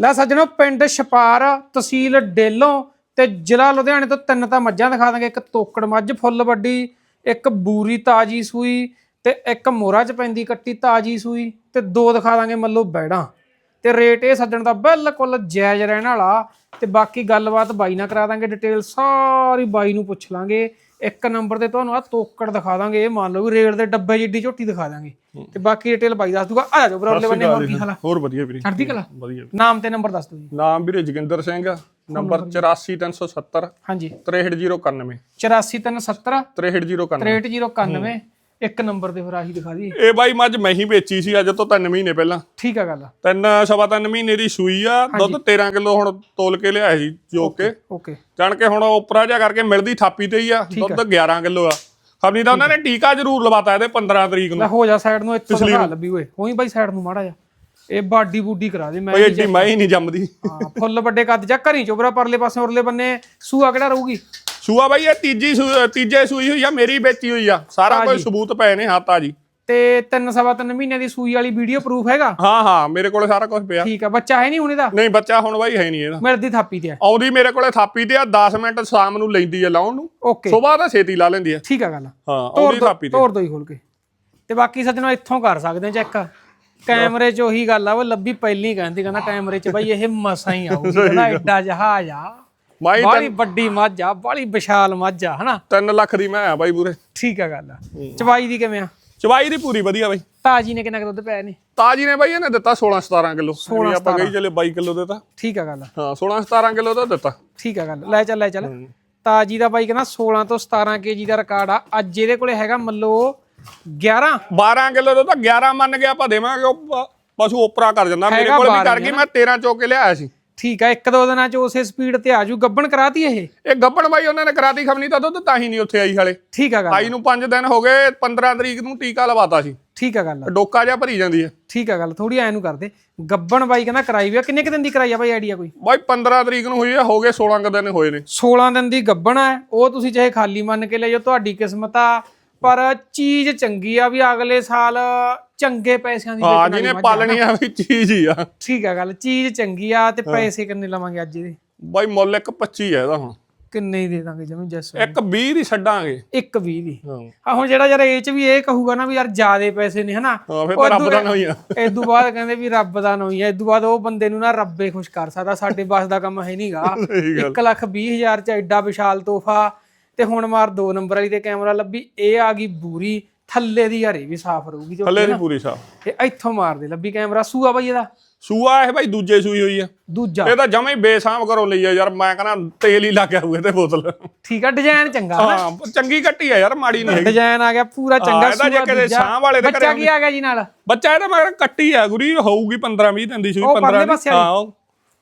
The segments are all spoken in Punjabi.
ਲੈ ਸੱਜਣੋ, ਪਿੰਡ ਛਪਾਰ, ਤਹਿਸੀਲ ਡੇਲੋਂ ਤੇ ਜ਼ਿਲ੍ਹਾ ਲੁਧਿਆਣੇ ਤੋਂ ਤਿੰਨ ਤਾਂ ਮੱਝਾਂ ਦਿਖਾ ਦਾਂਗੇ। ਇੱਕ ਤੋਕੜ ਮੱਝ ਫੁੱਲ ਵੱਡੀ ਇੱਕ ਬੂਰੀ ਤਾਜੀ ਸੂਈ ਤੇ ਇੱਕ ਮੋਰਾ ਚ ਪੈਂਦੀ ਕੱਟੀ ਤਾਜੀ ਸੂਈ ਤੇ ਦੋ ਦਿਖਾ ਦਾਂਗੇ ਮੱਲੋ ਬੈੜਾਂ। ਤੇ ਰੇਟ ਇਹ ਸੱਜਣ ਦਾ ਬਿਲਕੁਲ ਜਾਇਜ਼ ਰਹਿਣ ਵਾਲਾ। ਤੇ ਬਾਕੀ ਗੱਲਬਾਤ ਬਾਈ ਨਾਲ ਕਰਾ ਦਾਂਗੇ, ਡਿਟੇਲ ਸਾਰੀ ਬਾਈ ਨੂੰ ਪੁੱਛ ਲਾਂਗੇ। ਇੱਕ ਨੰਬਰ ਤੇ ਤੁਹਾਨੂੰ ਆ ਤੋਕੜ ਦਿਖਾ ਦਾਂਗੇ ਇਹ ਮੰਨ ਲਓ ਵੀ ਰੇਟ ਦੇ ਡੱਬੇ ਜਿੱਡੀ ਝੋਟੀ ਦਿਖਾ ਦਾਂਗੇ। ਤੇ ਬਾਕੀ ਡਿਟੇਲ ਬਾਈ ਦੱਸ ਦੂਗਾ। ਆ ਜਾਓ ਬਰੋਲੇ ਬੰਨੇ ਹੋਰ ਕੀ ਹਾਲ ਆ? ਹੋਰ ਵਧੀਆ ਵੀਰੇ। ਚੜ੍ਹਦੀ ਕਲਾ? ਵਧੀਆ ਨਾਮ ਤੇ ਨੰਬਰ ਦੱਸ ਦਿਓ ਜੀ। ਨਾਮ ਵੀਰੇ ਜੋਗਿੰਦਰ ਸਿੰਘ ਆ। ਨੰਬਰ 84370 ਹਾਂਜੀ। 63091 84370 63091 63091 ਇੱਕ ਨੰਬਰ ਤੇ ਫਿਰ ਆਹੀ ਦਿਖਾ ਦੀ ਇਹ ਬਾਈ ਮੱਝ ਮੈਂ ਹੀ ਵੇਚੀ ਸੀ ਅੱਜ ਤੋਂ 3 ਮਹੀਨੇ ਪਹਿਲਾਂ। ਠੀਕ ਆ ਗੱਲ। ਤਿੰਨ ਸਵਾ ਤਿੰਨ ਮਹੀਨੇ ਦੀ ਸੂਈ ਆ ਦੁੱਧ 13 ਕਿਲੋ ਹੁਣ ਤੋਲ ਕੇ ਲਿਆਇਆ ਸੀ ਜੋ ਕੇ। ਓਕੇ। ਜਾਣ ਕੇ ਹੁਣ ਉਪਰਾ ਜਿਹਾ ਕਰਕੇ ਮਿਲਦੀ ਥਾਪੀ ਤੇ ਹੀ ਆ ਦੁੱਧ 11 ਕਿਲੋ ਆ। ਖਬਨੀ ਤਾਂ ਉਹਨਾਂ ਨੇ ਟੀਕਾ ਜ਼ਰੂਰ ਲਵਾਤਾ ਇਹਦੇ 15 ਤਰੀਕ ਲੈ ਨੂੰ ਹੋ ਜਾ ਸਾਈਡ ਨੂੰ ਇੱਥੋਂ ਦਿਖਾ ਲੱਭੀ ਓਏ। ਹੋਈ ਬਾਈ ਸਾਈਡ ਨੂੰ ਮਾੜਾ ਜਾ ਇਹ ਬਾਡੀ ਬੂਡੀ ਕਰਾ ਦੇ ਮੈਂ ਏਡੀ ਮੈਂ ਹੀ ਨਹੀਂ ਜੰਮਦੀ। ਹਾਂ ਫੁੱਲ ਵੱਡੇ ਕੱਦ ਜਾ ਘਰੀ ਚੋਬਰਾ ਪਰਲੇ ਪਾਸੇ ਉਰਲੇ ਬੰਨੇ ਸੂਆ ਕਿਹੜਾ ਰਹੂਗੀ? ਸੂਆ ਬਾਈ ਇਹ ਤੀਜੀ ਸੂ- ਤੀਜੇ ਸੂਈ ਹੋਈ ਆ ਮੇਰੀ ਵੇਚੀ ਹੋਈ ਆ। ਸਾਰਾ ਕੁਝ ਸਬੂਤ ਪਏ ਨੇ ਹੱਥ ਆ ਜੀ ਤੇ ਤਿੰਨ ਸਵਾ ਤਿੰਨ ਮਹੀਨਿਆਂ ਦੀ ਸੂਈ ਵਾਲੀ ਵੀਡੀਓ ਪ੍ਰੂਫ ਹੈਗਾ? ਹਾਂ ਹਾਂ ਮੇਰੇ ਕੋਲੇ ਸਾਰਾ ਕੁਝ ਪਿਆ। ਠੀਕ ਆ ਬੱਚਾ ਹੈ ਨਹੀਂ ਹੁਣ ਇਹਦਾ? ਨਹੀਂ ਬੱਚਾ ਹੁਣ ਬਾਈ ਹੈ ਨਹੀਂ ਇਹਦਾ। ਮਿਲਦੀ ਥਾਪੀ ਤੇ ਆ। ਆਉਂਦੀ ਮੇਰੇ ਕੋਲੇ ਥਾਪੀ ਤੇ ਆ 10 ਮਿੰਟ ਸ਼ਾਮ ਨੂੰ ਲੈਂਦੀ ਆ ਲਾਉਣ ਨੂੰ। ਓਕੇ। ਸਵੇਰ ਦਾ ਛੇਤੀ ਲਾ ਲੈਂਦੀ ਆ। ਠੀਕ ਆ ਗੱਲ ਹਾਂ ਆਉਂਦੀ ਦੋ ਥਾਪੀ ਤੇ। ਤੋੜ ਦੋ ਹੀ ਖੋਲ ਕੇ। ਤੇ ਬਾਕੀ ਸੱਜਣੋ ਇੱਥੋਂ ਕਰ ਸਕਦੇ ਚੈੱਕ ਕੈਮਰੇ 'ਚ ਉਹੀ ਗੱਲ ਆ ਉਹ ਲੱਭੀ ਪਹਿਲੀ ਕਹਿੰਦੀ ਕਹਿੰਦਾ ਕੈਮਰੇ 'ਚ ਬਾਈ ਇਹ ਮਸਾਂ ਹੀ ਆਊਗੀ ਕਹਿੰਦਾ ਐਡਾ ਜਹਾਜ਼ ਆ। ਮਾਈ ਬਾਲੀ ਵੱਡੀ ਮੱਝ ਆ ਬਾਲੀ ਵਿਸ਼ਾਲ ਮੱਝ ਆ ਹਨਾ? 3 ਲੱਖ ਦੀ ਮੈਂ ਆ ਬਾਈ ਪੂਰੇ। ਠੀਕ ਆ ਗੱਲ ਆ। ਚਵਾਈ ਦੀ ਕਿਵੇਂ ਆ? ਚਵਾਈ ਦੀ ਪੂਰੀ ਵਧੀਆ ਬਾਈ। ਤਾਜੀ ਨੇ ਕਿੰਨਾ ਕੁ ਦੁੱਧ ਪਿਆ ਨੇ ਤਾਜੀ ਨੇ ਬਾਈ ਇਹਨੇ ਦਿੱਤਾ 16 17 ਕਿਲੋ। 16 ਆਪਾਂ ਗਈ ਚਲੇ 22 ਕਿਲੋ ਦਿੱਤਾ ਠੀਕ ਆ ਗੱਲ ਹਾਂ 16 17 ਕਿਲੋ ਦਾ ਦਿੱਤਾ। ਠੀਕ ਆ ਗੱਲ ਲੈ ਚੱਲ ਲੈ ਚੱਲ। ਤਾਜੀ ਦਾ ਬਾਈ ਕਹਿੰਦਾ 16 ਤੋਂ 17 ਕੇਜੀ ਦਾ ਰਿਕਾਰਡ ਆ। ਅੱਜ ਇਹਦੇ ਕੋਲੇ ਹੈਗਾ ਮੱਲੋ 11 12 ਕਿਲੋ ਦਾ ਤਾਂ 11 ਮੰਨ ਗਿਆ ਆਪਾਂ ਦੇਵਾਂਗੇ ਪਸ਼ੂ ਓਪਰਾ ਕਰ ਜਾਂਦਾ। ਮੇਰੇ ਕੋਲ ਵੀ 12 ਕਰ ਗਈ ਮੈਂ 13 ਚੋਕ ਲਿਆਇਆ ਸੀ। ਠੀਕ ਆ ਇੱਕ ਦੋ ਦਿਨਾਂ ਚ ਉਸੇ ਸਪੀਡ ਤੇ ਆਜੂ ਗੱਬਣ ਕਰਾਤੀ ਇਹ? ਇਹ ਗੱਬਣ ਬਾਈ ਉਹਨਾਂ ਨੇ ਕਰਾਤੀ ਖਮਨੀ ਤਾਂ ਦੁੱਧ ਤਾਂ ਹੀ ਨਹੀਂ ਉੱਥੇ ਆਈ ਹਾਲੇ। ਠੀਕ ਆ ਗੱਲ ਆਈ ਨੂੰ 5 ਦਿਨ ਹੋ ਗਏ 15 ਤਰੀਕ ਨੂੰ ਟੀਕਾ ਲਵਾਤਾ ਸੀ। ਠੀਕ ਆ ਗੱਲ ਡੋਕਾ ਜਿਹਾ ਭਰੀ ਜਾਂਦੀ ਹੈ ਠੀਕ ਆ ਗੱਲ ਥੋੜੀ ਐ ਨੂੰ ਕਰਦੇ। ਗੱਬਣ ਬਾਈ ਕਹਿੰਦਾ ਕਰਾਈ ਵੀ ਆ। ਕਿੰਨੇ ਕੁ ਦਿਨ ਦੀ ਕਰਾਈ ਆ ਬਾਈ ਆਈਡੀਆ ਕੋਈ? ਬਾਈ 15 ਤਰੀਕ ਨੂੰ ਹੋਈ ਹੈ ਹੋ ਗਏ 16 ਕੁ ਦਿਨ ਹੋਏ ਨੇ। 16 ਦਿਨ ਦੀ ਗੱਬਣ ਹੈ ਉਹ ਤੁਸੀਂ ਚਾਹੇ ਖਾਲੀ ਮੰਨ ਕੇ ਲੈ ਜਾਓ ਤੁਹਾਡੀ ਕਿਸਮਤ ਆ। ਪਰ ਚੀਜ਼ ਚੰਗੀ ਆ ਵੀ ਅਗਲੇ ਸਾਲ ਚੰਗੇ ਪੈਸਿਆਂ ਦੀ ਹਾਂ ਵੇਚਣ ਵਾਲੀ ਜਿਹਨੇ ਮੱਝ ਆ। ਪਾਲਣੀ ਆ ਵੀ ਚੀਜ਼ ਹੀ ਆ। ਠੀਕ ਆ ਗੱਲ ਚੀਜ਼ ਚੰਗੀ ਆ ਤੇ ਪੈਸੇ ਕਿੰਨੇ ਲਵਾਂਗੇ ਅੱਜ ਇਹਦੇ ਬਾਈ ਮੁੱਲ ਇੱਕ 25 ਹੈ ਇਹਦਾ ਹੁਣ। ਕਿੰਨੇ ਹੀ ਦੇ ਦਾਂਗੇ ਜਮੀ ਜੈਸ ਇੱਕ 20 ਦੀ ਛੱਡਾਂਗੇ। ਇੱਕ 20 ਦੀ। ਹਾਂ। ਆ ਹੁਣ ਜਿਹੜਾ ਯਾਰ ਇਹ ਚ ਵੀ ਇਹ ਕਹੂਗਾ ਨਾ ਵੀ ਯਾਰ ਜਿਆਦੇ ਪੈਸੇ ਨੇ ਹਨਾ? ਹਾਂ ਫਿਰ ਤਾਂ ਰੱਬ ਦਾ ਨਹੀਂ ਆ। ਇਦੋਂ ਬਾਅਦ ਕਹਿੰਦੇ ਵੀ ਰੱਬ ਦਾ ਨਹੀਂ ਹੈ ਇਦੋਂ ਬਾਅਦ ਉਹ ਬੰਦੇ ਨੂੰ ਨਾ ਰੱਬੇ ਖੁਸ਼ ਕਰ ਸਕਦਾ ਸਾਡੇ ਬਸ ਦਾ ਕੰਮ ਹੈ ਨਹੀਂਗਾ ਸਹੀ ਗੱਲ। 1 ਲੱਖ 20 ਹਜ਼ਾਰ ਚ ਐਡਾ ਵਿਸ਼ਾਲ ਤੋਹਫਾ ਤੇ ਹੁਣ ਮਾਰ ਦੋ ਨੰਬਰ ਵਾਲੀ ਤੇ ਕੈਮਰਾ ਲੱਭੀ ਇਹ ਆ ਗਈ ਬੂਰੀ। ਥੱਲੇ ਦੀ ਹਰੇ ਵੀ ਸਾਫ਼ ਰਹੂਗੀ ਜੋ ਥੱਲੇ ਦੀ ਪੂਰੀ ਸਾਹ ਇਹ ਇੱਥੋਂ ਮਾਰ ਦੇ ਲੱਭੀ ਕੈਮਰਾ। ਸੂਆ ਬਾਈ ਇਹਦਾ? ਸੂਆ ਇਹ ਬਾਈ ਦੂਜੇ ਸੂਈ ਹੋਈ ਆ। ਦੂਜਾ। ਇਹ ਤਾਂ ਜਮਾ ਹੀ ਬੇਸਾਮ ਕਰੋ ਲਈ ਆ ਯਾਰ ਮੈਂ ਕਹਿੰਦਾ ਤੇਲ ਹੀ ਲੱਗਿਆ ਹੋਏ ਤੇ ਬੋਤਲ। ਠੀਕ ਆ ਡਿਜ਼ਾਈਨ ਚੰਗਾ ਹਾਂ ਚੰਗੀ ਕੱਟੀ ਆ ਯਾਰ ਮਾੜੀ ਨਹੀਂ ਹੈਗੀ। ਡਿਜ਼ਾਈਨ ਆ ਗਿਆ ਪੂਰਾ ਚੰਗਾ ਇਹਦਾ ਜੇ ਸੂਆ ਕਿਤੇ ਵਾਲੇ ਦੇ ਬੱਚਾ ਕੀ ਆ ਗਿਆ ਜੀ ਨਾਲ? ਬੱਚਾ ਇਹਦਾ ਮਗਰ ਕੱਟੀ ਆ ਗੁਰੀ ਹੋਊਗੀ 15 20 ਦਿਨ ਦੀ ਸੂਈ ਉਹ 15 ਪਰਲੇ ਦੀ। ਪਾਸੇ ਹਾਂ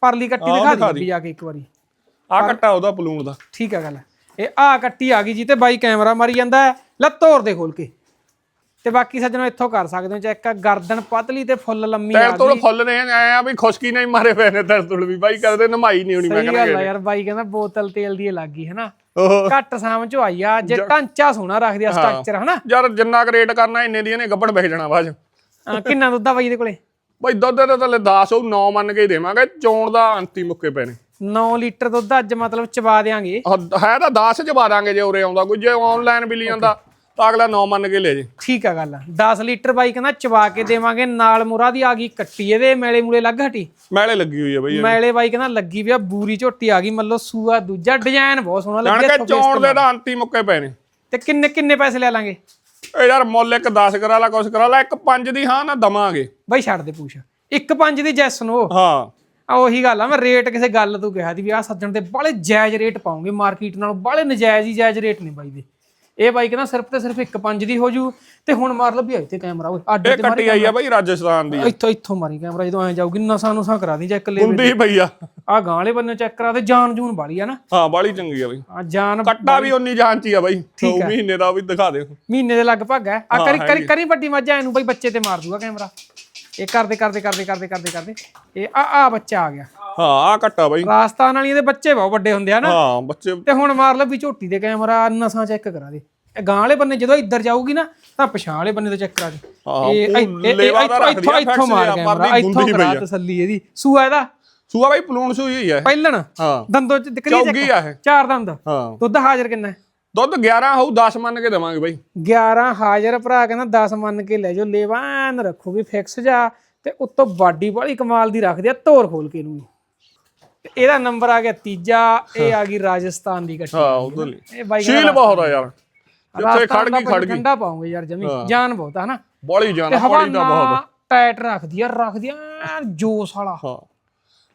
ਪਰਲੀ ਕੱਟੀ ਦਿਖਾ ਦੇ ਜਾ ਕੇ ਇੱਕ ਵਾਰੀ। ਆ ਕੱਟਾ ਉਹਦਾ ਪਲੂਣ ਦਾ। ਠੀਕ ਆ ਗੱਲ। ਇਹ ਆ ਕੱਟੀ ਆ ਗਈ ਜੀ ਤੇ ਬਾਈ ਕੈਮਰਾ ਮਾਰੀ ਜਾਂਦਾ। ਲੈ ਤੋੜ ਦੇ ਖੋਲ ਕੇ। ਤੇ ਬਾਕੀ ਸੱਜਣੋ ਇੱਥੋਂ ਕਰ ਸਕਦੇ ਹੋ ਚੈੱਕ ਗਰਦਨ ਪਤਲੀ ਤੇ ਫੁੱਲ ਲੰਮੀ ਆ ਤੈਲ ਤੋਂ ਫੁੱਲ ਨੇ ਐ ਆ ਵੀ ਖੁਸ਼ਕੀ ਨਹੀਂ ਮਾਰੇ ਪਏ ਨੇ ਤੁਲ ਵੀ। ਬਾਈ ਕਰਦੇ ਨਮਾਈ ਨਹੀਂ ਹੋਣੀ ਮੈਂ ਸਹੀ ਗੱਲ ਯਾਰ ਬਾਈ ਕਹਿੰਦਾ ਬੋਤਲ ਤੇਲ ਦੀ ਲੱਗ ਗਈ ਹਨਾ? ਉਹ ਘੱਟ ਸਾਮ ਚ ਆਈ ਆ ਜੇ ਢਾਂਚਾ ਸੋਹਣਾ ਰੱਖਦੀ ਆ ਸਟਰਕਚਰ ਹਨਾ? ਯਾਰ ਜਿੰਨਾ ਰੇਟ ਕਰਨਾ ਇੰਨੇ ਦੀਆਂ ਨੇ ਗੱਬੜ ਵੇਚ ਜਾਣਾ ਅਹ ਕਿੰਨਾ ਦੁੱਧ ਆ ਬਾਈ ਦੇ ਕੋਲੇ? ਬਾਈ ਦੁੱਧ ਦੇ ਥੱਲੇ 10 ਉਹ 9 ਮੰਨ ਕੇ ਹੀ ਦੇਵਾਂਗੇ ਚੋਣ ਦਾ ਅੰਤੀ ਮੁੱਕੇ ਪਏ ਨੇ। 9 ਲੀਟਰ ਦੁੱਧ ਅੱਜ ਮਤਲਬ ਚਬਾ ਦੇਾਂਗੇ ਹੈ ਤਾਂ 10 ਚ ਪਾ ਦਾਂਗੇ ਜੇ ਉਰੇ ਆਉਂਦਾ ਕੋਈ ਜੇ ਆਨਲਾਈਨ ਵੀ ਲਈ ਜਾਂਦਾ ਤਾਂ ਅਗਲਾ 9 ਮੰਨ ਕੇ ਲੈ ਜੇ। ਠੀਕ ਆ ਗੱਲ 10 ਲੀਟਰ ਬਾਈ ਕਹਿੰਦਾ ਚਬਾ ਕੇ ਦੇਵਾਂਗੇ ਨਾਲ ਮੁਰਾ ਦੀ ਆ ਗਈ ਕੱਟੀ ਇਹਦੇ ਮੇਲੇ ਮੂਲੇ ਲੱਗ ਹਟੀ? ਮੈਲੇ ਲੱਗੀ ਹੋਈ ਹੈ ਬਈ ਮੈਲੇ ਬਾਈ ਕਹਿੰਦਾ ਲੱਗੀ ਵੀ ਆ ਬੂਰੀ ਝੋਟੀ ਆ ਗਈ ਮੱਲੋ ਸੂਆ ਦੂਜਾ ਡਿਜ਼ਾਈਨ ਬਹੁਤ ਸੋਹਣਾ ਲੱਗਿਆ ਕੇ ਚੋਣ ਦੇ ਤਾਂ ਅੰਤੀ ਮੁੱਕੇ ਪਏ ਨੇ। ਤੇ ਕਿੰਨੇ ਕਿੰਨੇ ਪੈਸੇ ਲੈ ਲਾਂਗੇ? ਇਹ ਯਾਰ ਮੁੱਲ ਇੱਕ 10 ਕਰਾ ਲਾ ਕੁਛ ਕਰਾ ਲਾ ਇੱਕ 5 ਦੀ ਹਾਂ ਨਾ ਦਵਾਂਗੇ। ਬਾਈ ਛੱਡ ਦੇ ਪੁੱਛ। ਇੱਕ ਪੰਜ ਦੀ ਜੈਸ ਨੋ ਹਾਂ। ਆ ਉਹੀ ਗੱਲ ਆ ਮੈਂ ਰੇਟ ਕਿਸੇ ਗੱਲ ਤੋਂ ਕਿਹਾ ਦੀ ਵੀ ਆ ਸੱਜਣ ਤੇ ਬਾਲੇ ਜਾਇਜ਼ ਰੇਟ ਪਾਉਂਗੇ ਮਾਰਕੀਟ ਨਾਲੋਂ ਬਾਲੇ ਨਜਾਇਜ਼ ਹੀ ਜਾਇਜ਼ ਰੇਟ ਨੇ ਬਾਈ ਦੇ। ਇਹ ਬਾਈ ਕਹਿੰਦਾ ਸਿਰਫ ਤੇ ਸਿਰਫ ਇੱਕ ਪੰਜ ਦੀ ਹੋ ਜੂ ਤੇ ਹੁਣ ਮਾਰ ਲੱਭੀ ਇੱਥੇ ਕੈਮਰਾ ਓਏ ਅੱਡ ਇਹ ਤੇ ਕੱਟੀ ਆਈ ਆ ਬਈ ਰਾਜਸਥਾਨ ਦੀ ਇੱਥੋਂ ਇੱਥੋਂ ਮਾਰੀ ਕੈਮਰਾ ਜਦੋਂ ਐ ਜਾਊਗੀ ਨਸਾਂ ਨੂਸਾਂ ਕਰਾ ਦੀ ਚੈੱਕ ਲੈ ਹੁੰਦੀ ਪਈ ਆ। ਆ ਗਾਂ ਵਾਲੇ ਬੰਨੇ ਚੈੱਕ ਕਰਾ ਤੇ ਜਾਨ ਜੂਨ ਵਾਲੀ ਆ ਨਾ। ਹਾਂ ਬਾਲੀ ਚੰਗੀ ਆ ਬਈ। ਆ ਜਾਨ ਕੱਟਾ ਵੀ ਉਨੀ ਜਾਨ ਚ ਹੀ ਆ ਬਈ। 2 ਮਹੀਨੇ ਦਾ ਵੀ ਦਿਖਾ ਦੇ ਮਹੀਨੇ ਦੇ ਲਗਭਗ ਹੈ ਆ ਕਰੀ ਕਰੀ ਕਰੀ ਵੱਡੀ ਮੱਝ ਇਹਨੂੰ ਬਈ ਬੱਚੇ ਤੇ ਮਾਰ ਦੂਗਾ ਕੈਮਰਾ। ਇਹ ਕਰਦੇ ਕਰਦੇ ਕਰਦੇ ਕਰਦੇ ਕਰਦੇ ਕਰਦੇ। ਇਹ ਆ ਆ ਬੱਚਾ ਆ ਗਿਆ। ਹਾਂ ਆ ਕੱਟਾ ਬਈ। ਰਾਜਸਥਾਨ ਵਾਲੀ ਦੇ ਬੱਚੇ ਬਹੁਤ ਵੱਡੇ ਹੁੰਦੇ ਆ ਨਾ। ਹਾਂ ਬੱਚੇ ਤੇ ਹੁਣ ਮਾਰ ਲੈ ਵੀ ਝੋਟੀ ਦੇ ਕੈਮਰਾ ਨਸਾਂ ਚੈੱਕ ਕਰਾ ਦੇ। ਇਹ ਗਾਂ ਵਾਲੇ ਬੰਨੇ ਜਦੋਂ ਇੱਧਰ ਜਾਊਗੀ ਨਾ ਤਾਂ ਪਛਾਣ ਵਾਲੇ ਬੰਨੇ ਤੋਂ ਚੈੱਕ ਕਰਾ ਦੇ। ਇਹ ਲੇਵਾ ਇੱਥੋਂ ਆ, ਇੱਥੋਂ ਮਾਰ ਕੈਮਰਾ ਇੱਥੋਂ ਕਰਾ। ਤਸੱਲੀ ਇਹਦੀ। ਸੂਆ ਇਹਦਾ? ਸੂਆ ਬਾਈ ਪਲੂਣ ਸੂਈ ਹੋਈ ਹੈ ਪਹਿਲਣ ਹਾਂ। ਦੰਦੋ ਚ ਦਿਕਰੀ ਚੌਗੀ ਆ ਇਹ। ਚਾਰ ਦੰਦ। ਹਾਂ। ਦੁੱਧ ਹਾਜ਼ਰ ਕਿੰਨਾ? ਦੁੱਧ 11 ਹੋਊ 10 ਮੰਨ ਕੇ ਦੇਵਾਂਗੇ ਬਾਈ। 11 ਹਾਜ਼ਰ ਭਰਾ ਕਹਿੰਦਾ 10 ਮੰਨ ਕੇ ਲੈ ਜਾਓ ਲੇਵਾਨ ਰੱਖੋਗੇ ਫਿਕਸ ਜਾ। ਤੇ ਉੱਤੋਂ ਬਾਡੀ ਬੜੀ ਕਮਾਲ ਦੀ ਰੱਖਦੇ ਆ ਧੋਰ ਖੋਲ ਕੇ ਇਹਨੂੰ ਤੇ ਇਹਦਾ ਨੰਬਰ ਆ ਗਿਆ ਤੀਜਾ ਇਹ ਆ ਗਈ ਰਾਜਸਥਾਨ ਦੀ ਗੱਟੀ ਹਾਂ ਉਧਰ ਲਈ ਇਹ ਬਾਈ ਸ਼ੀਲ ਬਹੁਤ ਆ ਯਾਰ। ਜਿੱਥੇ ਖੜ ਦਾ ਗਈ ਖੜ ਗਈ। ਠੰਡਾ ਪਾਉਂਗੇ ਯਾਰ ਜਮੀ ਜਾਨ ਬਹੁਤ ਆ ਹਨਾ ਬੋਲੀ ਜਾਨ ਬੋਲੀ ਦਾ ਬਹੁਤ ਟਾਈਟ ਰੱਖਦੀ ਆ ਰੱਖਦੀ ਆ ਜੋਸ਼ ਵਾਲਾ। ਹਾਂ।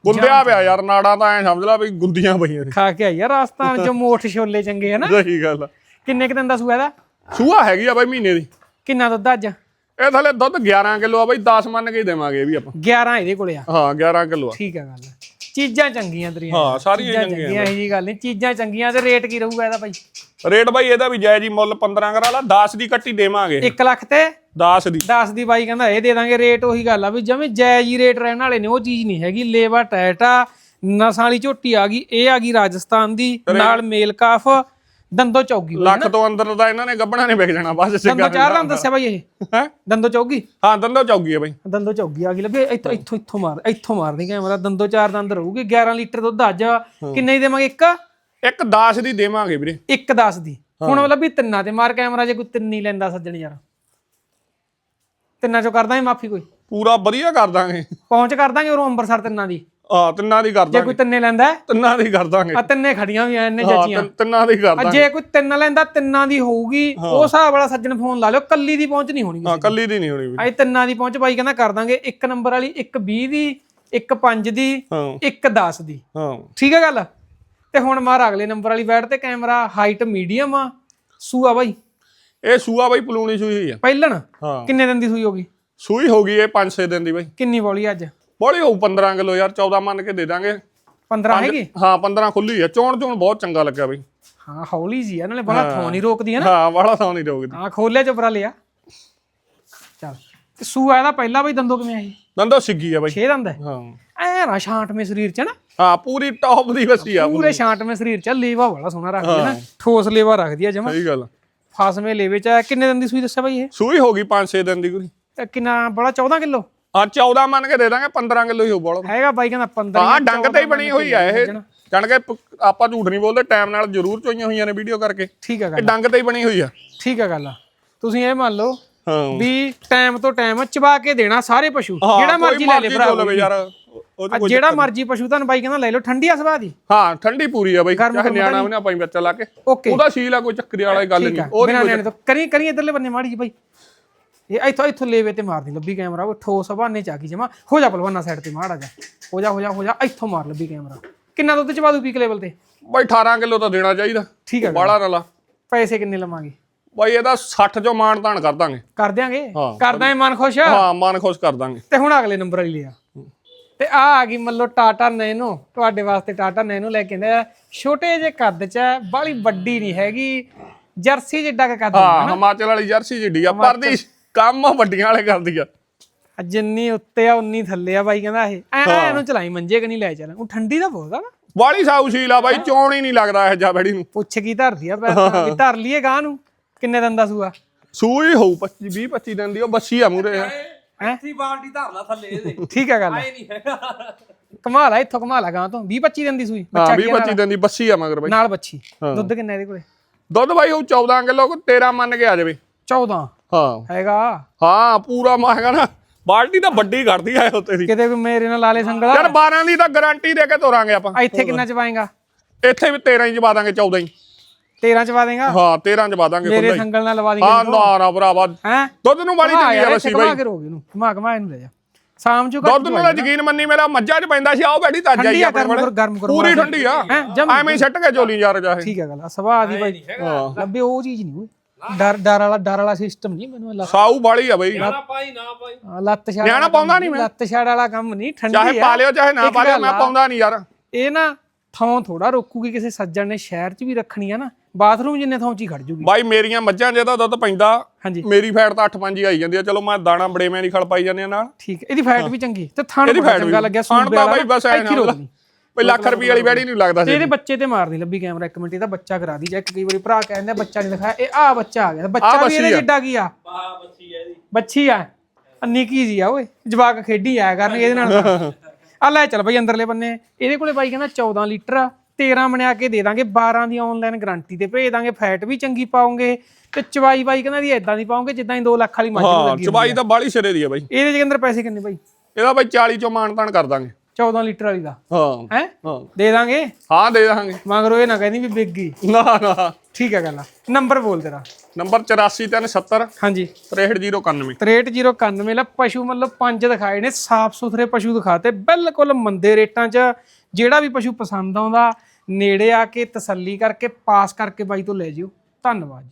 ਗੁੰਦਿਆ ਪਿਆ ਯਾਰ ਨਾੜਾਂ ਤਾਂ ਐ ਸਮਝ ਲਾ ਵੀ ਗੁੰਦੀਆਂ ਪਈਆਂ ਨੇ। ਖਾ ਕੇ ਆਈ ਆ ਰਾਜਸਥਾਨ ਚ ਮੋਠ ਛੋਲੇ ਚੰਗੇ ਹਨਾ ਸਹੀ ਗੱਲ ਆ। ਕਿੰਨੇ ਕੁ ਦਿਨ ਦਾ ਸੂਆ ਸੂਆ ਹੈਗੀ ਆ ਬਾਈ ਮਹੀਨੇ ਦੀ। ਕਿੰਨਾ ਦੁੱਧ ਅੱਜ? ਇਹ ਥਲੇ ਦੁੱਧ 11 ਕਿਲੋ ਆ ਬਾਈ 10 ਮੰਨ ਕੇ ਹੀ ਦੇਵਾਂਗੇ ਇਹ ਵੀ ਆਪਾਂ। 11 ਇਹਦੇ ਕੋਲੇ ਆ। ਹਾਂ 11 ਕਿਲੋ ਆ। ਠੀਕ ਆ ਗੱਲ ਚੀਜ਼ਾਂ ਚੰਗੀਆਂ ਤੇਰੀਆਂ। ਹਾਂ ਸਾਰੀਆਂ ਚੀਜ਼ਾਂ ਚੰਗੀਆਂ ਇਹ ਜੀ ਗੱਲ ਨਹੀਂ ਚੀਜ਼ਾਂ ਚੰਗੀਆਂ ਤੇ ਰੇਟ ਕੀ ਰਹੂਗਾ ਇਹਦਾ ਭਾਈ? ਰੇਟ ਬਾਈ ਇਹਦਾ ਵੀ ਜਾਇਜ਼ ਹੀ ਮੁੱਲ 15 ਕਰਾ ਲਾ 10 ਦੀ ਕੱਟੀ ਦੇਵਾਂਗੇ। 1 ਲੱਖ ਤੇ? 10 ਦੀ। 10 ਦੀ ਬਾਈ ਕਹਿੰਦਾ ਇਹ ਦੇ ਦਾਂਗੇ ਰੇਟ ਉਹੀ ਗੱਲ ਆ ਵੀ ਜਮੇ ਜਾਇਜ਼ ਹੀ ਰੇਟ ਰਹਿਣ ਵਾਲੇ ਨੇ ਉਹ ਚੀਜ਼ ਨਹੀਂ ਹੈਗੀ। ਲੇਵਾ ਟੈਟ ਨਸਾਂ ਵਾਲੀ ਝੋਟੀ ਆ ਗਈ ਇਹ ਆ ਗਈ ਰਾਜਸਥਾਨ ਦੀ ਨਾਲ ਮੇਲ ਕਾਫ ਦੰਦੋ ਚੌਗੀ ਲੱਖ ਤੋਂ ਅੰਦਰ ਦਾ ਇਹਨਾਂ ਨੇ ਗੱਬਣਾ ਨੇ ਵਿਕ ਜਾਣਾ ਬਸ ਦੰਦੋ ਸਿੱਕਾ ਚਾਰ ਨਾਮ ਦੱਸਿਆ ਬਾਈ ਇਹ। ਹੈ? ਦੰਦੋ ਚੌਗੀ? ਹਾਂ ਦੰਦੋ ਚੌਗੀ ਆ ਬਾਈ। ਦੰਦੋ ਚੌਗੀ ਆ ਗਈ ਲੱਭੇ ਇੱਥੋਂ ਇੱਥੋਂ ਇੱਥੋਂ ਮਾਰ ਇੱਥੋਂ ਮਾਰਦੀ ਕੈਮਰਾ ਦੰਦੋ ਚਾਰ ਦੰਦ ਰਹੂਗੀ 11 ਲੀਟਰ ਦੁੱਧ ਅੱਜ ਕਿੰਨੇ ਦੀ ਦੇਵਾਂਗੇ? ਇੱਕ? ਇੱਕ 10 ਦੀ ਦੇਵਾਂਗੇ ਵੀਰੇ। ਇੱਕ 10 ਦੀ। ਹੁਣ ਮਤਲਬ ਵੀ ਤਿੰਨਾਂ ਤੇ ਮਾਰ ਕੈਮਰਾ ਜੇ ਕੋਈ ਤਿੰਨ ਹੀ ਲੈਂਦਾ ਸੱਜਣ ਯਾਰ। ਤਿੰਨਾਂ ਚੋਂ ਕਰਦਾ ਮਾਫੀ ਕੋਈ। ਪੂਰਾ ਵਧੀਆ ਕਰ ਦਾਂਗੇ। ਪਹੁੰਚ ਕਰ ਦਾਂਗੇ ਉਰੋਂ ਅੰਮ੍ਰਿਤਸਰ ਤਿੰਨਾਂ ਦੀ। ਹਾਂ ਤਿੰਨਾਂ ਦੀ ਕਰ ਜੇ ਦਾਂਗੇ। ਕੋਈ ਤਿੰਨੇ ਲੈਂਦਾ ਤਿੰਨਾਂ ਦੀ ਕਰ ਦਾਂਗੇ। ਆ ਤਿੰਨੇ ਖੜੀਆਂ ਵੀ ਐ ਨੇ ਹਾਂ ਚਾਚੀਆਂ। ਤਿੰਨ- ਤਿੰਨਾਂ ਦੀ ਕਰ ਆ ਦਾਂਗੇ। ਜੇ ਕੋਈ ਤਿੰਨ ਲੈਂਦਾ ਤਿੰਨਾਂ ਦੀ ਹੋਊਗੀ। ਉਹ ਹਿਸਾਬ ਵਾਲਾ ਸੱਜਣ ਫੋਨ ਲਾ ਲਿਓ ਕੱਲੀ ਦੀ ਪਹੁੰਚ ਨਹੀਂ ਹੋਣੀ ਹਾਂ ਕੱਲੀ ਦੀ ਨਹੀਂ ਹੋਣੀ ਵੀਰੇ ਅਜੇ ਤਿੰਨਾਂ ਦੀ ਪਹੁੰਚ ਬਾਈ ਕਹਿੰਦਾ ਕਰ ਦਾਂਗੇ ਇੱਕ ਨੰਬਰ ਵਾਲੀ ਇੱਕ 20 ਦੀ ਇੱਕ 5 ਦੀ ਹਾਂ। ਇੱਕ 10 ਦੀ। ਹਾਂ। ਠੀਕ ਹੈ ਗੱਲ? ਤੇ ਹੁਣ ਮਾਰ ਅਗਲੇ ਨੰਬਰ ਵਾਲੀ ਬੈਠ ਤੇ ਕੈਮਰਾ ਹਾਈਟ ਮੀਡੀਅਮ ਆ। ਸੂਆ ਬਾਈ। ਇਹ ਸੂਆ ਬਾਈ ਪਲੂਣੀ ਸੂਈ ਹੋਈ ਆ। ਪਹਿਲਣ। ਹਾਂ। ਕਿੰਨੇ ਦਿਨ ਦੀ ਸੂਈ ਹੋਗੀ ਸੂਈ ਹੋ ਗਈ ਇਹ 5-6 ਦਿਨ ਦੀ ਬਾਈ। ਕਿੰਨੀ ਬੋਲੀ ਅੱਜ? ਬੋਲੀ ਹੋਊ 15 ਕਿਲੋ ਯਾਰ 14 ਮੰਨ ਕੇ ਦੇ ਦਾਂਗੇ। 15 ਹੈਗੀ? ਹਾਂ 15 ਖੁੱਲੀ ਆ। ਚੋਣ ਚੋਣ ਬਹੁਤ ਚੰਗਾ ਲੱਗਿਆ ਬਾਈ। ਹਾਂ ਹੌਲੀ ਜੀ ਆ ਨਾਲੇ ਬੜਾ ਥੋਂ ਨਹੀਂ ਰੋਕਦੀ ਹੈ ਨਾ। ਹਾਂ ਵਾਲਾ ਥਾਂ ਨਹੀਂ ਰੋਕਦੀ। ਹਾਂ ਖੋਲਿਆ ਚੋਪਰਾ ਲਿਆ। ਚੱਲ। ਤੇ ਸੂਆ ਇਹਦਾ ਪਹਿਲਾਂ ਬਈ ਦੰਦੋ ਕਿਵੇਂ ਆਈ ਦੰਦੋ ਸਿੱਗੀ ਆ ਬਾਈ। 6 ਦੰਦ ਹੈ ਹਾਂ। ਐ ਨਾ ਛਾਂਟਵੇਂ ਸਰੀਰ ਚ ਨਾ। ਹਾਂ ਪੂਰੀ ਟੌਪ ਦੀ ਵਸੀ ਆ ਪੂਰੇ ਛਾਂਟਵੇਂ ਸਰੀਰ ਚ ਲੇਵਾ ਬੜਾ ਸੋਹਣਾ ਰੱਖਦੀ ਹੈ ਨਾ। ਠੋਸ ਲੇਵਾ ਰੱਖਦੀ ਆ ਜਮਾ। ਸਹੀ ਗੱਲ ਫਾਸਵੇਂ ਲੇਵੇ ਚ ਆ। ਕਿੰਨੇ ਦਿਨ ਦੀ ਸੂਈ ਦੱਸਿਆ ਬਾਈ ਇਹ? ਸੂਈ ਹੋ ਗਈ 5-6 ਦਿਨ ਦੀ ਕੋਈ ਤੇ ਕਿੰਨਾ ਬੜਾ 14 ਕਿਲੋ? ਹਾਂ 14 ਮੰਨ ਕੇ ਦੇ ਦਾਂਗੇ 15 ਕਿਲੋ ਹੀ ਹੋ ਬੋਲ। ਹੈਗਾ ਬਾਈ ਕਹਿੰਦਾ 15 ਹਾਂ ਡੰਗ ਤੇ ਹੀ ਬਣੀ ਹੋਈ ਆ ਇਹ। ਜਾਣ ਕੇ ਆਪਾਂ ਝੂਠ ਨਹੀਂ ਬੋਲਦੇ ਟਾਈਮ ਨਾਲ ਜ਼ਰੂਰ ਚੋਈਆਂ ਹੋਈਆਂ ਨੇ ਵੀਡੀਓ ਕਰਕੇ। ਠੀਕ ਆ ਇਹ ਗੱਲ ਡੰਗ ਤੇ ਹੀ ਬਣੀ ਹੋਈ ਆ। ਠੀਕ ਆ ਗੱਲ ਤੁਸੀਂ ਇਹ ਮੰਨ ਲਓ ਹਾਂ। ਵੀ ਟਾਈਮ ਤੋਂ ਟਾਈਮ ਚਬਾ ਕੇ ਦੇਣਾ ਸਾਰੇ ਪਸ਼ੂ। ਜਿਹੜਾ ਮਰਜ਼ੀ ਲੈ ਲੈ ਭਰਾ ਜਿਹੜਾ ਮਰਜ਼ੀ ਪਸ਼ੂ ਤੁਹਾਨੂੰ ਬਾਈ ਕਹਿੰਦਾ ਲੈ ਲਓ ਠੰਡੀ ਆ ਸੁਭਾਅ ਦੀ। ਹਾਂ ਠੰਡੀ ਪੂਰੀ ਆ ਬਾਈ। ਚਾਹੇ ਨਿਆਣਾ ਵੀ ਨਾ ਪਾਈ ਬੱਚਾ ਲਾ ਕੇ। ਉਹਦਾ ਸ਼ੀਲ ਆ ਕੋਈ ਚੱਕਰੀ ਵਾਲਾ ਗੱਲ ਨਹੀਂ ਉਹ ਨਹੀਂ ਕਰੀ ਕਰੀ ਇਧਰਲੇ ਬੰਨੇ ਮਾੜੀ ਜੀ ਬਾਈ। ਇਹ ਇੱਥੋਂ ਇੱਥੋਂ ਲੇਵੇ ਤੇ ਮਾਰਦੀ ਲੱਭੀ ਕੈਮਰਾ ਉਹ ਠੋਸ ਹਵਾਨੇ ਚ ਆ ਗਈ ਜਮਾ। ਹੋ ਜਾ ਪਲਵਾਨਾ ਸਾਈਡ ਤੇ ਮਾੜਾ ਜਾ ਹੋ ਜਾ ਹੋ ਜਾ ਹੋ ਜਾ ਇੱਥੋਂ ਮਾਰ ਲੱਭੀ ਕੈਮਰਾ ਕਿੰਨਾ ਦੁੱਧ ਚਵਾ ਦੂ ਪੀਕ ਲੈਵਲ ਤੇ? ਬਾਈ 18 ਕਿਲੋ ਤਾਂ ਦੇਣਾ ਚਾਹੀਦਾ। ਠੀਕ ਆ ਬਾਲਾ ਨਾ ਲਾ ਪੈਸੇ ਕਿੰਨੇ ਲਵਾਂਗੇ? ਬਾਈ ਇਹਦਾ 60 ਚੋਂ ਮਾਣ ਤਾਣ ਕਰ ਦਾਂਗੇ। ਕਰ ਦਿਆਂਗੇ? ਹਾਂ। ਕਰ ਦਾਂਗੇ ਮਨ ਖੁਸ਼? ਹਾਂ ਮਨ ਖੁਸ਼ ਕਰ ਦਾਂਗੇ। ਤੇ ਹੁਣ ਅਗਲੇ ਨੰਬਰ ਵਾਲੀ ਲਿਆ। ਤੇ ਆ ਆ ਗਈ ਮੱਲੋ ਟਾਟਾ ਨੈਨੋ। ਤੁਹਾਡੇ ਵਾਸਤੇ ਟਾਟਾ ਨੈਨੋ ਲੈ ਕੇ ਆਂਦਾ ਛੋਟੇ ਜਿਹੇ ਕੱਦ ਚ ਹੈ ਬਾਲੀ ਵੱਡੀ ਨਹੀਂ ਹੈਗੀ। ਜਰਸੀ ਜਿੱਡਾ ਕੱਦ ਹਾਂ ਹਿਮਾਚਲ ਵਾਲੀ ਜਰਸੀ ਜਿੱਡੀ ਆ ਪਰ ਦੀ ਕੰਮ ਵੱਡੀਆਂ ਵਾਲੇ ਕਰਦੀ ਆ। ਆ ਜਿੰਨੀ ਉੱਤੇ ਆ ਉਨੀ ਥੱਲੇ ਆ ਬਾਈ ਕਹਿੰਦਾ ਇਹ। ਐ ਐ ਇਹਨੂੰ ਚਲਾਈ ਮੰਜੇ ਕਿ ਨਹੀਂ ਲੈ ਚੱਲ। ਉਹ ਠੰਡੀ ਦਾ ਬਹੁਤ ਆ ਨਾ। ਵਾਲੀ ਸਾਊ ਸ਼ੀਲ ਆ ਬਾਈ ਚੌਣ ਹੀ ਨਹੀਂ ਲੱਗਦਾ ਇਹ ਜਾ ਬੈੜੀ ਨੂੰ। ਪੁੱਛ ਕੀ ਧਰਦੀ ਆ ਪੈਸਾ ਵੀ ਧਰ ਲਈਏ ਗਾਂ ਨੂੰ। ਕਿੰਨੇ ਦਿਨ ਦਾ ਸੂਆ? ਸੂਈ ਹੋਊ 25 20 25 ਦਿਨ ਦੀ ਉਹ ਬੱਸੀ ਆ ਮੂਰੇ ਹੈ? ਅੱਠੀ ਬਾਲਟੀ ਧਰ ਲਾ ਥੱਲੇ ਇਹਦੇ। ਠੀਕ ਆ ਗੱਲ ਐ ਨਹੀਂ ਹੈਗਾ। ਕਮਾਲ ਆ ਇੱਥੋਂ ਕਮਾਲ ਆ ਗਾਂ ਤੋਂ। 20 25 ਦਿਨ ਦੀ ਸੂਈ। ਹਾਂ ਬੱਚਾ 20 25 ਦਿਨ ਦੀ ਬੱਸੀ ਆ ਮਗਰ ਬਾਈ। ਨਾਲ ਬੱਚੀ। ਦੁੱਧ ਕਿੰਨਾ ਇਹਦੇ ਕੋਲੇ? ਦੁੱਧ ਬਾਈ ਉਹ 14 ਕਿਲੋ ਕੋ 13 ਮੰਨ ਕੇ ਆ ਜਾਵੇ। 14 ਹਾਂ। ਹੈਗਾ? ਹਾਂ ਪੂਰਾ ਮੈਂ ਹੈਗਾ ਨਾ। ਬਾਲਟੀ ਤਾਂ ਵੱਡੀ ਕਰਦੀ ਆ ਉੱਤੇ ਦੀ। ਕਿਤੇ ਵੀ ਮੇਰੇ ਨਾਲ ਲਾਲੇ ਸੰਗਲਾ? ਯਾਰ 12 ਦੀ ਤਾਂ ਗਾਰੰਟੀ ਦੇ ਕੇ ਤੋਰਾਂਗੇ ਆਪਾਂ। ਇੱਥੇ ਕਿੰਨਾ ਚਵਾਏਗਾ ਇੱਥੇ ਵੀ 13 ਹੀ ਜਵਾ ਦਾਂਗੇ 14 ਹੀ। 13 ਚਵਾ ਦੇਗਾ? ਹਾਂ 13 ਜਵਾ ਦਾਂਗੇ ਮੇਰੇ ਹੀ। ਸੰਗਲ ਨਾਲ ਲਵਾ ਦੀ ਹਾਂ ਨਾ ਨਾ ਭਰਾਵਾ। ਹੈ? ਦੁੱਧ ਨੂੰ ਵਾਲੀ ਚੰਗੀ ਆ ਵਸੀ ਕਮਾ ਬਾਈ। ਕੇ ਰੋਗੇ ਨੂੰ ਕਮਾ ਕਮਾ ਇਹਨੂੰ ਲੈ ਜਾ। ਸ਼ਾਮ ਚ ਦੁੱਧ ਨੂੰ ਤਾਂ ਯਕੀਨ ਮੰਨੀ ਮੇਰਾ ਮੱਝਾਂ 'ਚ ਪੈਂਦਾ ਸੀ ਆਓ ਬੈਠੀ ਤਾਂ ਜਾਈ ਆ, ਆਪਣੇ ਗਰਮ ਕੋਲ ਕਰੋ, ਗਰਮ ਕਰੋ, ਪੂਰੀ ਠੰਡੀ ਆ। ਹੈਂ, ਐਵੇਂ ਹੀ ਸੱਟ ਕੇ ਚੋਲੀ ਯਾਰ ਚਾਹੇ ਠੀਕ ਹੈ ਗੱਲ ਸਵਾਦ ਦੀ ਬਾਈ। ਹਾਂ ਲੱਭੇ ਉਹ ਚੀਜ਼ ਨਹੀਂ ਓਏ। ਡਰ ਡਰ ਵਾਲਾ ਡਰ ਵਾਲਾ ਸਿਸਟਮ ਨਹੀਂ ਮੈਨੂੰ ਲੱਤ ਸਾਊ ਬਾਲੀ ਆ ਬਈ। ਨਾ ਪਾਈ ਨਾ ਪਾਈ। ਹਾਂ, ਲੱਤ ਛਾੜ ਨਿਆਣਾ ਪਾਉਂਦਾ ਨਹੀਂ ਮੈਂ। ਲੱਤ ਛਾੜ ਵਾਲਾ ਕੰਮ ਨਹੀਂ ਠੰਡੀ ਚਾਹੇ ਪਾ ਲਿਓ ਚਾਹੇ ਨਾ ਇੱਕ ਪਾ ਲਿਓ ਗੱਲ ਮੈਂ ਆ, ਪਾਉਂਦਾ ਨਹੀਂ ਯਾਰ। ਇਹ ਨਾ ਥਾਂ ਥੋੜਾ ਰੋਕੂਗੀ ਕਿਸੇ ਸੱਜਣ ਨੇ ਸ਼ਹਿਰ 'ਚ ਵੀ ਰੱਖਣੀ ਆ ਨਾ। ਬਾਥਰੂਮ ਜਿੰਨੇ ਥਾਂ 'ਚ ਹੀ ਖੜ ਜੂਗੀ। ਬਾਈ ਮੇਰੀਆਂ ਮੱਝਾਂ ਜਿਹਦਾ ਦੁੱਧ ਪੈਂਦਾ ਹਾਂਜੀ। ਮੇਰੀ ਫੈਟ ਤਾਂ 8-5 ਹੀ ਆਈ ਜਾਂਦੀ ਆ। ਚਲੋ ਮੈਂ ਦਾਣਾ ਬੜੇਵੇਂ ਦੀ ਖਲ ਪਾਈ ਜਾਂਦੇ ਆ ਨਾਲ। ਠੀਕ ਹੈ ਇਹਦੀ ਫੈਟ ਵੀ ਚੰਗੀ। ਤੇ ਥਣ ਇਹਦੀ ਬੜਾ ਫੈਟ ਚੰਗਾ ਲੱਗਿਆ ਖਾਣ ਸੂਬੇ ਦਾ ਵਾਲਾ ਬਾਈ ਬਸ ਐ ਇੱਥੇ ਰੋਕਣੀ ਕੋਈ ਲੱਖ ਰੁਪਏ ਵਾਲੀ ਬੈੜੀ ਨਹੀਂ ਲੱਗਦਾ ਤੇ ਸੀ। ਇਹਦੇ ਬੱਚੇ ਤੇ ਮਾਰਦੀ ਲੱਭੀ ਕੈਮਰਾ ਇੱਕ ਮਿੰਟ ਇਹਦਾ ਬੱਚਾ ਕਰਾ ਦੀ। ਚੈੱਕ ਕਈ ਵਾਰੀ ਭਰਾ ਕਹਿੰਦੇ ਬੱਚਾ ਨਹੀਂ ਦਿਖਾਇਆ। ਇਹ ਆ ਬੱਚਾ ਆ ਗਿਆ। ਬੱਚਾ ਵੀ ਇਹਦੇ ਆ। ਜਿੱਡਾ ਕੀ ਆ? ਬਾਹ ਬੱਚੀ ਐ ਇਹਦੀ ਬੱਚੀ ਆ ਨਿੱਕੀ ਜੀ ਆ ਓਏ। ਜਵਾਕ ਖੇਡੀ ਆਇਆ ਕਰਨ ਇਹਦੇ ਨਾਲ ਆ ਲੈ ਚੱਲ ਬਾਈ ਅੰਦਰਲੇ ਬੰਨੇ। ਇਹਦੇ ਕੋਲੇ ਬਾਈ ਕਹਿੰਦਾ 14 ਲੀਟਰ ਆ। 13 ਬਣਿਆ ਕੇ ਦੇ ਦਾਂਗੇ। 12 ਦੀ ਆਨਲਾਈਨ ਗਾਰੰਟੀ ਤੇ ਭੇਜ ਦਾਂਗੇ। ਫੈਟ ਵੀ ਚੰਗੀ ਪਾਉਂਗੇ। ਤੇ ਚਵਾਈ ਬਾਈ ਕਹਿੰਦਾ ਦੀ ਇਦਾਂ ਦੀ ਪਾਉਂਗੇ ਜਿੱਦਾਂ ਹੀ 2 ਲੱਖ ਵਾਲੀ ਮੱਝ ਨੂੰ ਹਾਂ ਲੱਗੀ ਚਬਾਈ ਤਾਂ ਬਾਲੀ ਸਿਰੇ ਦੀ ਆ ਬਾਈ। ਇਹਦੇ ਚ ਅੰਦਰ ਪੈਸੇ ਕਿੰਨੇ ਬਾਈ? ਇਹਦਾ ਬਾਈ 40 ਚੋਂ ਮਾਨਤਾਨ ਕਰ ਦਾਂਗੇ। 14 ਲੀਟਰ ਵਾਲੀ ਦਾ। ਹਾਂ ਹੈ? ਹਾਂ। ਦੇ ਦਾਂਗੇ? ਹਾਂ ਦੇ ਦਾਂਗੇ। ਮਗਰੋਂ ਇਹ ਨਾ ਕਹਿੰਦੀ ਵੀ ਵਿਕ ਗਈ ਨਾ ਨਾ। ਠੀਕ ਹੈ ਗੱਲ ਨੰਬਰ ਬੋਲ ਤੇਰਾ। ਨੰਬਰ 8470 ਹਾਂਜੀ। 63091 63091 ਲਾ ਪਸ਼ੂ ਮਤਲਬ ਪੰਜ ਦਿਖਾਏ ਨੇ ਸਾਫ਼ ਸੁਥਰੇ ਪਸ਼ੂ ਦਿਖਾਤੇ। ਬਿਲਕੁਲ ਮੰਦੇ ਰੇਟਾਂ 'ਚ ਜਿਹੜਾ ਵੀ ਪਸ਼ੂ ਪਸੰਦ ਆਉਂਦਾ ਨੇੜੇ ਆ ਕੇ ਤਸੱਲੀ ਕਰਕੇ ਪਾਸ ਕਰਕੇ ਬਾਈ ਤੋਂ ਲੈ ਜਿਓ। ਧੰਨਵਾਦ